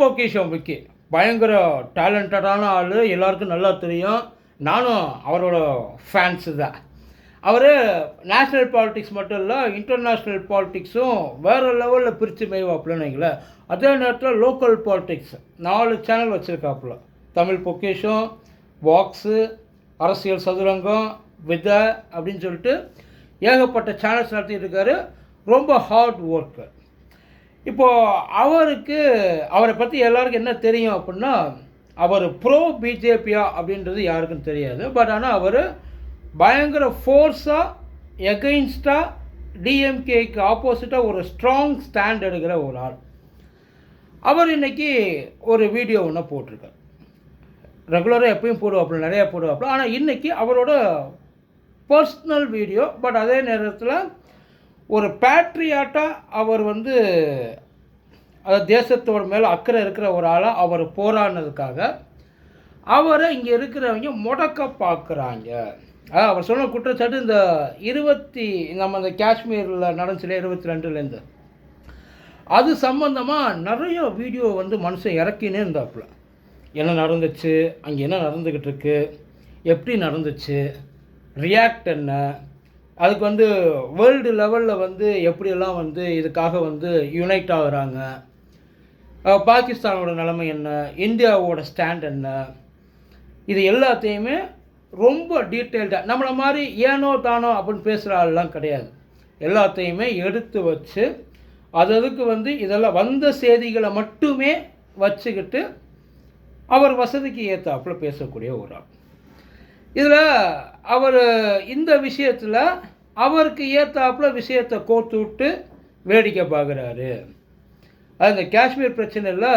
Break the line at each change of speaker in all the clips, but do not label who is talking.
பொக்கிஷம் விக்கி பயங்கர டேலண்டடான ஆள் எல்லாருக்கும் நல்லா தெரியும். நானும் அவரோட ஃபேன்ஸு தான். அவர் நேஷ்னல் பாலிட்டிக்ஸ் மட்டும் இல்லை இன்டர்நேஷ்னல் பாலிட்டிக்ஸும் வேறு லெவலில் பிரித்து மேய்வாப்புலன்னு வைங்களேன். அதே நேரத்தில் லோக்கல் பாலிட்டிக்ஸ் நாலு சேனல் வச்சுருக்காப்புல. தமிழ் பொக்கிஷம் பாக்ஸு அரசியல் சதுரங்கம் விதை அப்படின்னு சொல்லிட்டு ஏகப்பட்ட சேனல்ஸ் நடத்திட்டு இருக்காரு. ரொம்ப ஹார்ட் ஒர்க்கு இப்போது அவருக்கு அவரை பற்றி எல்லாருக்கும் என்ன தெரியும் அப்படின்னா அவர் ப்ரோ பிஜேபியா அப்படின்றது யாருக்கும் தெரியாது. பட் ஆனால் அவர் பயங்கர ஃபோர்ஸாக எகெயின்ஸ்டாக டிஎம்கேக்கு ஆப்போசிட்டாக ஒரு ஸ்ட்ராங் ஸ்டாண்ட் எடுக்கிற ஒரு ஆள். அவர் இன்னைக்கு ஒரு வீடியோ ஒன்று போட்டிருக்கார். ரெகுலராக எப்பயும் போடுவாப்புல நிறையா போடுவாப்புல. ஆனால் இன்றைக்கி அவரோட பர்சனல் வீடியோ பட் அதே நேரத்தில் ஒரு பேட்ரியாட்டாக அவர் வந்து அதாவது தேசத்தோட மேலே அக்கறை இருக்கிற ஒரு ஆளாக அவர் போராடினதுக்காக அவரை இங்கே இருக்கிறவங்க முடக்க பார்க்குறாங்க. அதாவது அவர் சொன்ன குற்றச்சாட்டு இந்த இருபத்தி நம்ம இந்த காஷ்மீரில் நடந்துச்சுல இருபத்தி ரெண்டுலேருந்து அது சம்மந்தமாக நிறைய வீடியோ வந்து மனுஷன் இறக்கினே இருந்தாப்புல. என்ன நடந்துச்சு? அங்கே என்ன நடந்துக்கிட்டு இருக்கு? எப்படி நடந்துச்சு? ரியாக்ட் என்ன? அதுக்கு வந்து வேர்ல்டு லெவலில் வந்து எப்படியெல்லாம் வந்து இதுக்காக வந்து யுனைட் ஆகுறாங்க? பாகிஸ்தானோட நிலைமை என்ன? இந்தியாவோட ஸ்டாண்ட் என்ன? இது எல்லாத்தையுமே ரொம்ப டீட்டெயில்டாக நம்மளை மாதிரி ஏனோ தானோ அப்படின்னு பேசுகிற ஆள்லாம் கிடையாது. எல்லாத்தையுமே எடுத்து வச்சு அது அதுக்கு வந்து இதெல்லாம் வந்த செய்திகளை மட்டுமே வச்சுக்கிட்டு அவர் வசதிக்கு ஏற்றாப்புல பேசக்கூடிய ஒரு ஆள். இதில் அவர் இந்த விஷயத்தில் அவருக்கு ஏற்றாப்புல விஷயத்தை கோர்த்து விட்டு வேடிக்கை பார்க்குறாரு. அந்த காஷ்மீர் பிரச்சனையில்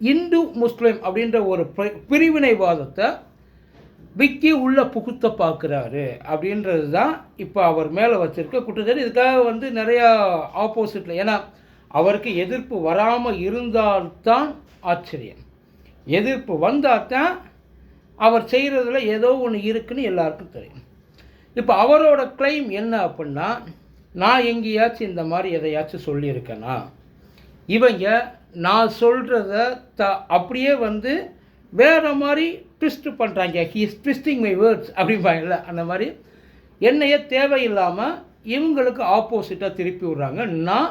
இந்து முஸ்லீம் அப்படின்ற ஒரு பிரிவினைவாதத்தை விக்கி உள்ள புகுத்த பார்க்குறாரு அப்படின்றது தான் இப்போ அவர் மேலே வச்சிருக்க குற்றச்சாட்டு. இதுக்காக வந்து நிறையா ஆப்போசிட்டில் ஏன்னா அவருக்கு எதிர்ப்பு வராமல் இருந்தால்தான் ஆச்சரியம். எதிர்ப்பு வந்தால் தான் அவர் செய்கிறதுல ஏதோ ஒன்று இருக்குன்னு எல்லாருக்கும் தெரியும். இப்போ அவரோட கிளைம் என்ன அப்படின்னா நான் எங்கேயாச்சும் இந்த மாதிரி எதையாச்சும் சொல்லியிருக்கேனா இவங்க நான் சொல்கிறத த அப்படியே வந்து வேறு மாதிரி ட்விஸ்ட் பண்ணுறாங்க ஹீஸ் ட்விஸ்டிங் மை வேர்ட்ஸ் அப்படிம்பாங்கல்ல அந்த மாதிரி என்னையே தேவையில்லாமல் இவங்களுக்கு ஆப்போசிட்டாக திருப்பி விட்றாங்க. நான்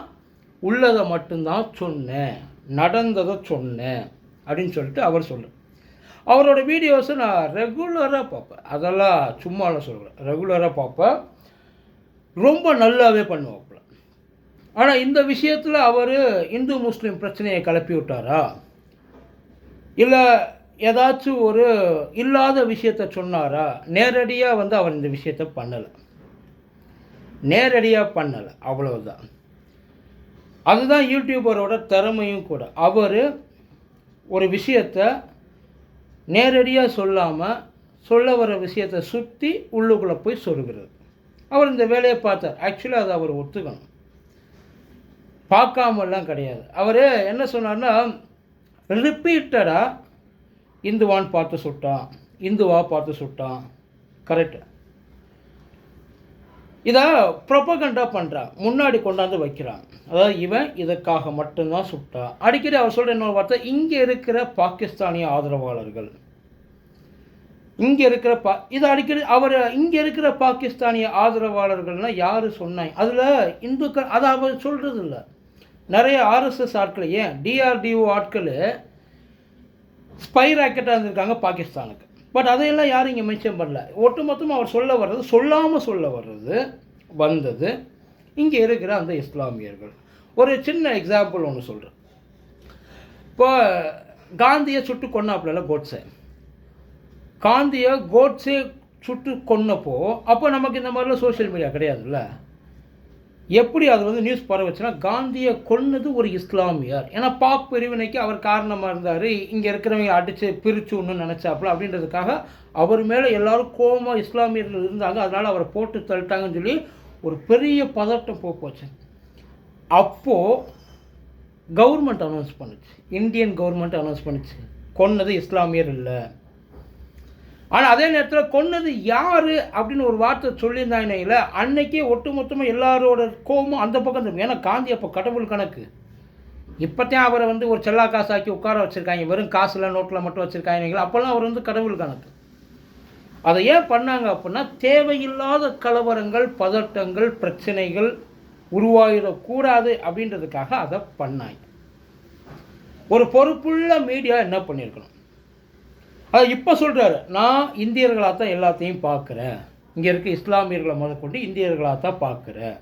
உள்ளதை மட்டும்தான் சொன்னேன் நடந்ததை சொன்னேன் அப்படின்னு சொல்லிட்டு அவர் சொல்கிறார் அவரோட வீடியோஸை நான் ரெகுலராக பார்ப்பேன். அதெல்லாம் சும்மாலாம் சொல்கிறேன் ரெகுலராக பார்ப்பேன். ரொம்ப நல்லாவே பண்ணுவாப்புல. ஆனால் இந்த விஷயத்தில் அவர் இந்து முஸ்லீம் பிரச்சனையை கிளப்பி விட்டாரா? இல்லை ஏதாச்சும் ஒரு இல்லாத விஷயத்த சொன்னாரா? நேரடியாக வந்து அவர் இந்த விஷயத்த பண்ணலை. நேரடியாக பண்ணலை. அவ்வளவுதான். அதுதான் யூடியூபரோட திறமையும் கூட. அவர் ஒரு விஷயத்தை நேரடியாக சொல்லாமல் சொல்ல வர விஷயத்தை சுற்றி உள்ளுக்குள்ளே போய் சொல்கிறது அவர் இந்த வேலையை பார்த்தார். ஆக்சுவலாக அதை அவர் ஒத்துக்கணும். பார்க்காமலாம் கிடையாது. அவர் என்ன சொன்னார்னா ரிப்பீட்டடாக இந்துவான் பார்த்து சுட்டான். இந்துவா பார்த்து சுட்டான். கரெக்டு இதை ப்ரொபகண்டா பண்ணுறான் முன்னாடி கொண்டாந்து வைக்கிறான். அதாவது இவன் இதற்காக மட்டும்தான் சுட்டான் அடிக்கடி அவர் சொல்கிற இன்னொரு வார்த்தை இங்கே இருக்கிற பாகிஸ்தானிய ஆதரவாளர்கள். இங்கே இருக்கிற பா இது அடிக்கடி அவர் இங்கே இருக்கிற பாகிஸ்தானிய ஆதரவாளர்கள்னால் யார் சொன்னாங்க அதில் இந்துக்கள் அதை அவர் சொல்கிறது இல்லை நிறைய ஆர்எஸ்எஸ் ஆட்கள் ஏன்? டிஆர்டிஓ ஆட்கள் ஸ்பை ராக்கெட்டாக இருந்திருக்காங்க பாகிஸ்தானுக்கு. பட் அதையெல்லாம் யாரும் இங்கே மென்ஷன் பண்ணல. ஒட்டுமொத்தமாக அவர் சொல்ல வர்றது சொல்லாமல் சொல்ல வர்றது வந்தது இங்கே இருக்கிற அந்த இஸ்லாமியர்கள். ஒரு சின்ன எக்ஸாம்பிள் ஒன்று சொல்கிறேன் இப்போ காந்தியை சுட்டு கொன்னாப்புல கோட்ஸே காந்தியை கோட்ஸே சுட்டு கொன்னப்போ அப்போ நமக்கு இந்த மாதிரிலாம் சோஷியல் மீடியா கிடையாதுல்ல? எப்படி அது வந்து நியூஸ் பரவச்சுன்னா காந்தியை கொன்னது ஒரு இஸ்லாமியர். ஏன்னா பாப் பிரிவினைக்கு அவர் காரணமாக இருந்தார். இங்கே இருக்கிறவங்க அடித்து பிரிச்சு ஒன்று நினச்சாப்புல அப்படின்றதுக்காக அவர் மேலே எல்லோரும் கோமா இஸ்லாமியர்கள் இருந்தாங்க. அதனால் அவரை போட்டு தள்ளிட்டாங்கன்னு சொல்லி ஒரு பெரிய பதட்டம் போக போச்சு. அப்போது கவர்மெண்ட் அனௌன்ஸ் பண்ணுச்சு. இந்தியன் கவர்மெண்ட் அனௌன்ஸ் பண்ணுச்சு. கொன்னது இஸ்லாமியர் இல்லை. ஆனால் அதே நேரத்தில் கொன்னது யார் அப்படின்னு ஒரு வார்த்தை சொல்லியிருந்தாங்கன்னு அன்னைக்கே ஒட்டுமொத்தமாக எல்லாரோட கோபமும் அந்த பக்கம் திரும்பும். ஏன்னா காந்தி அப்போ கடவுள் கணக்கு. இப்போத்தையும் அவரை வந்து ஒரு செல்லா காசாக்கி உட்கார வச்சுருக்காங்க. வெறும் காசில் நோட்டில் மட்டும் வச்சுருக்காங்க அப்போல்லாம் அவர் வந்து கடவுள் கணக்கு. அதை ஏன் பண்ணாங்க அப்படின்னா தேவையில்லாத கலவரங்கள் பதட்டங்கள் பிரச்சனைகள் உருவாகிடக்கூடாது அப்படின்றதுக்காக அதை பண்ணாங்க. ஒரு பொறுப்புள்ள மீடியா என்ன பண்ணியிருக்கணும்? அது இப்போ சொல்கிறாரு நான் இந்தியர்களாக தான் எல்லாத்தையும் பார்க்குறேன். இங்கே இருக்க இஸ்லாமியர்களை முதற்கொண்டு இந்தியர்களாக தான் பார்க்குறேன்.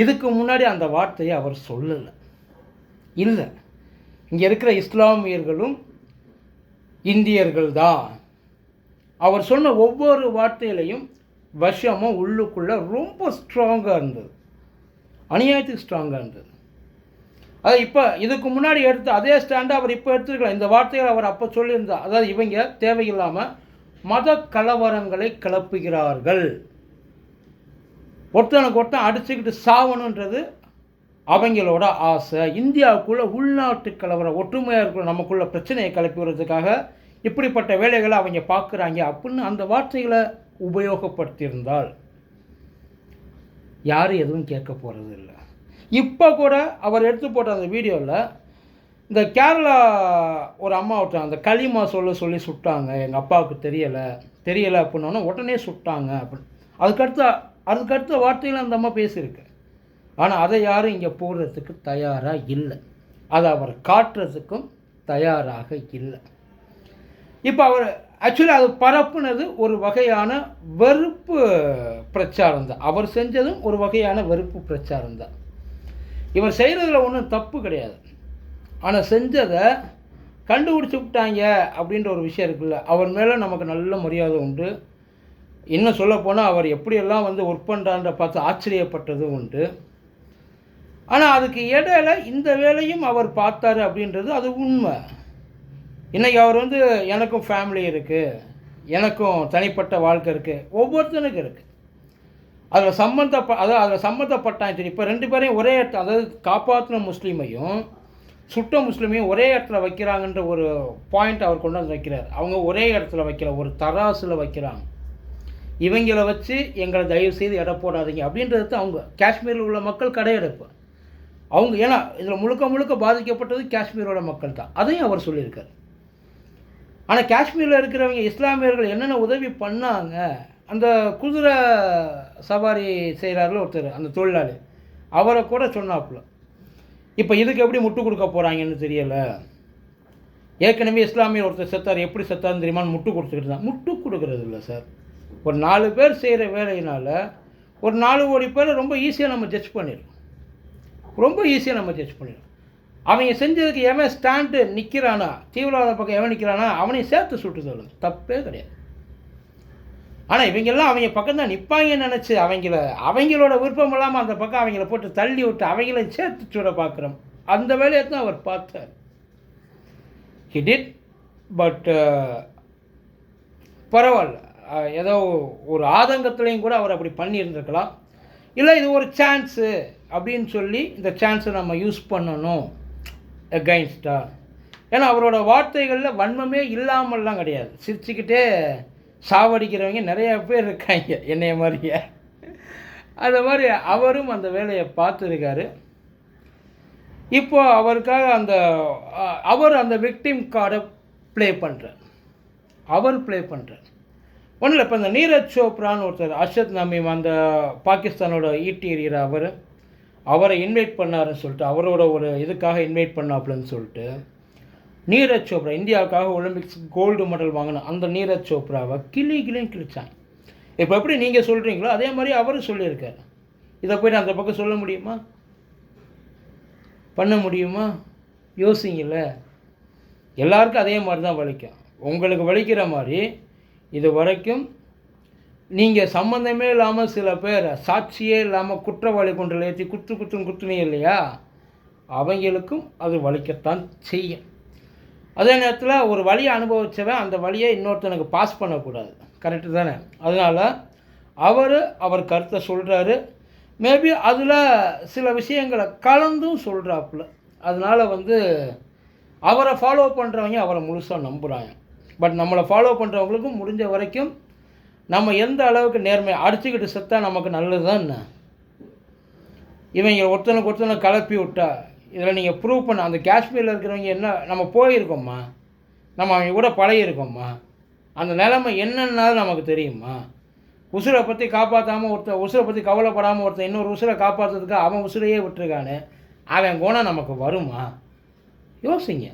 இதுக்கு முன்னாடி அந்த வார்த்தையை அவர் சொல்லலை. இல்லை. இங்கே இருக்கிற இஸ்லாமியர்களும் இந்தியர்கள் தான் அவர் சொன்ன ஒவ்வொரு வார்த்தையிலையும் விஷமும் உள்ளுக்குள்ளே ரொம்ப ஸ்ட்ராங்காக இருந்தது. அநியாயத்துக்கு ஸ்ட்ராங்காக இருந்தது. அது இப்போ இதுக்கு முன்னாடி எடுத்த அதே ஸ்டாண்டை அவர் இப்போ எடுத்துருக்கலாம் இந்த வார்த்தைகள் அவர் அப்போ சொல்லியிருந்தார் அதாவது இவங்க தேவையில்லாமல் மத கலவரங்களை கிளப்புகிறார்கள். ஒருத்தனுக்கு ஒருத்தன் அடிச்சுக்கிட்டு சாவணுன்றது அவங்களோட ஆசை. இந்தியாவுக்குள்ளே உள்நாட்டு கலவரம் ஒற்றுமையாக இருக்கிற நமக்குள்ள பிரச்சனையை கிளப்பி விடுறதுக்காக இப்படிப்பட்ட வேலைகளை அவங்க பார்க்குறாங்க அப்படின்னு அந்த வார்த்தைகளை உபயோகப்படுத்தியிருந்தால் யாரும் எதுவும் கேட்க போகிறது இல்லை இப்போ கூட அவர் எடுத்து போட்ட அந்த வீடியோவில் இந்த கேரளா ஒரு அம்மா விட்டாங்க அந்த களிமா சொல்ல சொல்லி சுட்டாங்க எங்கள் அப்பாவுக்கு தெரியலை தெரியலை அப்படின்னோன்னா உடனே சுட்டாங்க அப்படின்னு. அதுக்கடுத்த அதுக்கடுத்த வார்த்தையில் அந்த அம்மா பேசியிருக்கு. ஆனால் அதை யாரும் இங்கே போடுறதுக்கு தயாராக இல்லை. அதை அவர் காட்டுறதுக்கும் தயாராக இல்லை. இப்போ அவர் ஆக்சுவலி அது பரப்புனது ஒரு வகையான வெறுப்பு பிரச்சாரம் தான். அவர் செஞ்சதும் ஒரு வகையான வெறுப்பு பிரச்சாரம் தான். இவர் செய்கிறதுல ஒன்றும் தப்பு கிடையாது. ஆனால் செஞ்சதை கண்டுபிடிச்சி விட்டாங்க அப்படின்ற ஒரு விஷயம் இருக்குல்ல அவர் மேலே நமக்கு நல்ல மரியாதை உண்டு. இன்னும் சொல்லப்போனால் அவர் எப்படியெல்லாம் வந்து ஒர்க் பண்ணுறான்ற பார்த்து ஆச்சரியப்பட்டதும் உண்டு. ஆனால் அதுக்கு இடையில இந்த வேலையும் அவர் பார்த்தாரு அப்படின்றது அது உண்மை. இன்றைக்கி அவர் வந்து எனக்கும் ஃபேமிலி இருக்குது எனக்கும் தனிப்பட்ட வாழ்க்கை இருக்குது ஒவ்வொருத்தனுக்கும் இருக்குது அதில் சம்மந்தப்ப அதாவது அதில் சம்மந்தப்பட்டான் சரி இப்போ ரெண்டு பேரையும் ஒரே இடத்துல அதாவது காப்பாற்றின முஸ்லீமையும் சுட்ட முஸ்லீமையும் ஒரே இடத்துல வைக்கிறாங்கன்ற ஒரு பாயிண்ட் அவர் கொண்டு வந்து வைக்கிறார். அவங்க ஒரே இடத்துல வைக்கல ஒரு தராசில் வைக்கிறாங்க. இவங்கள வச்சு எங்களை தயவு செய்து எடை போடாதீங்க அப்படின்றது அவங்க. காஷ்மீரில் உள்ள மக்கள் கடையெடுப்பு. அவங்க ஏன்னா இதில் முழுக்க முழுக்க பாதிக்கப்பட்டது காஷ்மீரோட மக்கள் தான். அதையும் அவர் சொல்லியிருக்கார். ஆனால் காஷ்மீரில் இருக்கிறவங்க இஸ்லாமியர்கள் என்னென்ன உதவி பண்ணாங்க அந்த குதிரை சவாரி செய்கிறாரில் ஒருத்தர் அந்த தொழிலாளி. அவரை கூட சொன்னாப்புல. இப்போ இதுக்கு எப்படி முட்டு கொடுக்க போகிறாங்கன்னு தெரியலை. ஏற்கனவே இஸ்லாமியர் ஒருத்தர் செத்தார் எப்படி செத்தார்னு தெரியுமான்னு முட்டு கொடுத்துக்கிட்டு தான் முட்டு கொடுக்கறது இல்லை சார். ஒரு நாலு பேர் செய்கிற வேலையினால் ஒரு நாலு கோடி பேர் ரொம்ப ஈஸியாக நம்ம ஜட்ஜ் பண்ணிடலாம். ரொம்ப ஈஸியாக நம்ம ஜட்ஜ் பண்ணிடலாம். அவங்க செஞ்சதுக்கு எவன் ஸ்டாண்டு நிற்கிறானா தீவிரவாத பக்கம் எவன் நிற்கிறானா அவனையும் சேர்த்து சுட்டு சொல்லுங்க தப்பே கிடையாது. ஆனால் இவங்கெல்லாம் அவங்க பக்கம் தான் நிற்பாங்கன்னு நினச்சி அவங்கள அவங்களோட விருப்பம் இல்லாமல் அந்த பக்கம் அவங்கள போட்டு தள்ளி விட்டு அவங்கள சேர்த்து சுட பார்க்குறோம். அந்த வேலையை தான் அவர் பார்த்தார். ஹிடிட் பட் uh, பரவாயில்ல. ஏதோ ஒரு ஆதங்கத்துலேயும் கூட அவர் அப்படி பண்ணியிருந்திருக்கலாம். இல்லை இது ஒரு சான்ஸு அப்படின்னு சொல்லி இந்த சான்ஸை நம்ம யூஸ் பண்ணணும் எகைன்ஸ்டா ஏன்னா அவரோட வார்த்தைகளில் வன்மமே இல்லாமல்லாம் கிடையாது. சிரிச்சுக்கிட்டே சாவடிக்கிறவங்க நிறையா பேர் இருக்காங்க என்னைய மாதிரியே. அந்த மாதிரி அவரும் அந்த வேலையை பார்த்துருக்காரு. இப்போ அவருக்காக அந்த அவர் அந்த விக்டிம் கார்டை ப்ளே பண்ணுறார் அவர் ப்ளே பண்ணுறார் ஒன்றும் இல்லை இப்போ இந்த நீரஜ் சோப்ரான்னு ஒருத்தர் அர்ஷத் நமீம் அந்த பாகிஸ்தானோட ஈட்டி எறிகிற அவர் அவரை இன்வைட் பண்ணாருன்னு சொல்லிட்டு அவரோட ஒரு இதுக்காக இன்வைட் பண்ணாப்புலன்னு சொல்லிட்டு நீரஜ் சோப்ரா இந்தியாவுக்காக ஒலிம்பிக்ஸ் கோல்டு மெடல் வாங்கின அந்த நீரஜ் சோப்ராவை கிளி கிளின்னு கிழிச்சாங்க. இப்போ எப்படி நீங்கள் சொல்கிறீங்களோ அதே மாதிரி அவரும் சொல்லியிருக்காரு. இதை போய் அந்த பக்கம் சொல்ல முடியுமா? பண்ண முடியுமா? யோசிங்கல்ல. எல்லாருக்கும் அதே மாதிரி தான் வலிக்கும். உங்களுக்கு வலிக்கிற மாதிரி இது வரைக்கும் நீங்கள் சம்மந்தமே இல்லாமல் சில பேர் சாட்சியே இல்லாமல் குற்றவாளி கொண்டு ஏற்றி குத்து குத்துன்னு குத்துனீங்க இல்லையா? அவங்களுக்கும் அது வலிக்கத்தான் செய்யும். அதே நேரத்தில் ஒரு வழியை அனுபவித்தவன் அந்த வழியை இன்னொருத்தனுக்கு பாஸ் பண்ணக்கூடாது. கரெக்டு தானே? அதனால் அவர் அவர் கருத்தை சொல்கிறாரு மேபி அதில் சில விஷயங்களை கலந்தும் சொல்கிறாப்புல அதனால் வந்து அவரை ஃபாலோ பண்ணுறவங்க அவரை முழுசாக நம்புகிறாங்க பட் நம்மளை ஃபாலோ பண்ணுறவங்களுக்கும் முடிஞ்ச வரைக்கும் நம்ம எந்த அளவுக்கு நேர்மை அடிச்சுக்கிட்டு செத்தால் நமக்கு நல்லது தான் என்ன? இவங்க ஒருத்தனுக்கு ஒருத்தனை கலப்பி விட்டா இதில் நீங்கள் ப்ரூவ் பண்ண அந்த காஷ்மீரில் இருக்கிறவங்க என்ன நம்ம போயிருக்கோம்மா. நம்ம அவங்க கூட பழகிருக்கோம்மா அந்த நிலைமை என்னன்னாலும் நமக்கு தெரியுமா? உசுரை பற்றி காப்பாற்றாமல் ஒருத்தன் உசுரை பற்றி கவலைப்படாமல் ஒருத்தன் இன்னொரு உசுரை காப்பாற்றுறதுக்கு அவன் உசுரையே விட்டுருக்கானு. அவன் குணம் நமக்கு வருமா? யோசிங்க.